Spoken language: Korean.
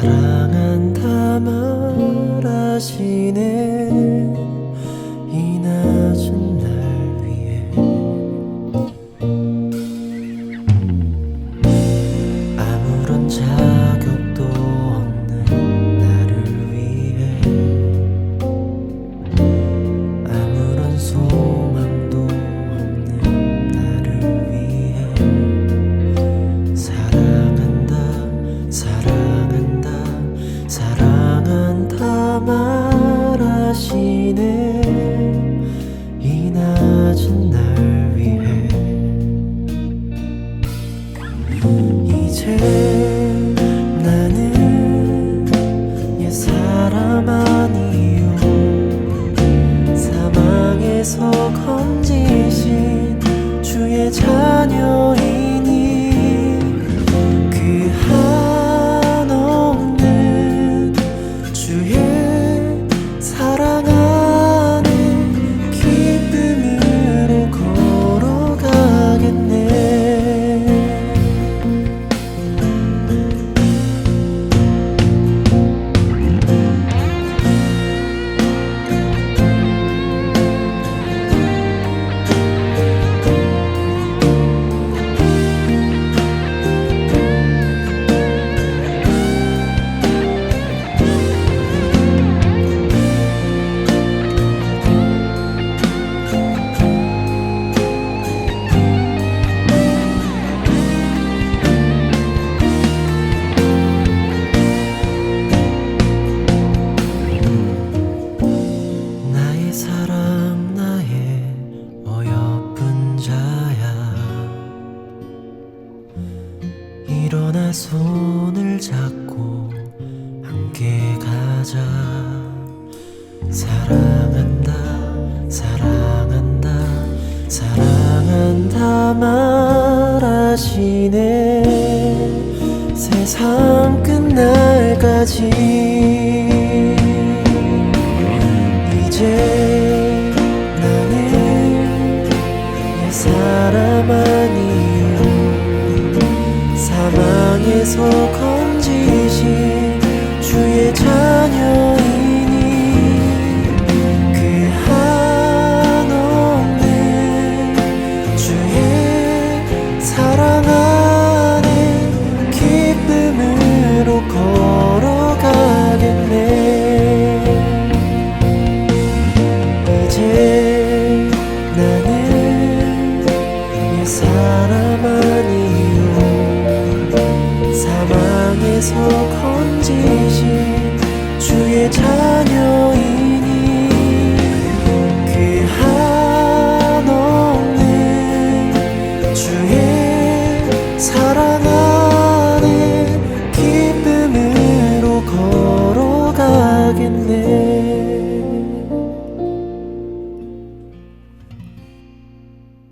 사랑한다 말하시네. 이나준 자녀 손을 잡고 함께 가자. 사랑한다 사랑한다 사랑한다 말하시네. 세상 끝날까지. 이제 나는 옛 사람 아니 years whole. Time.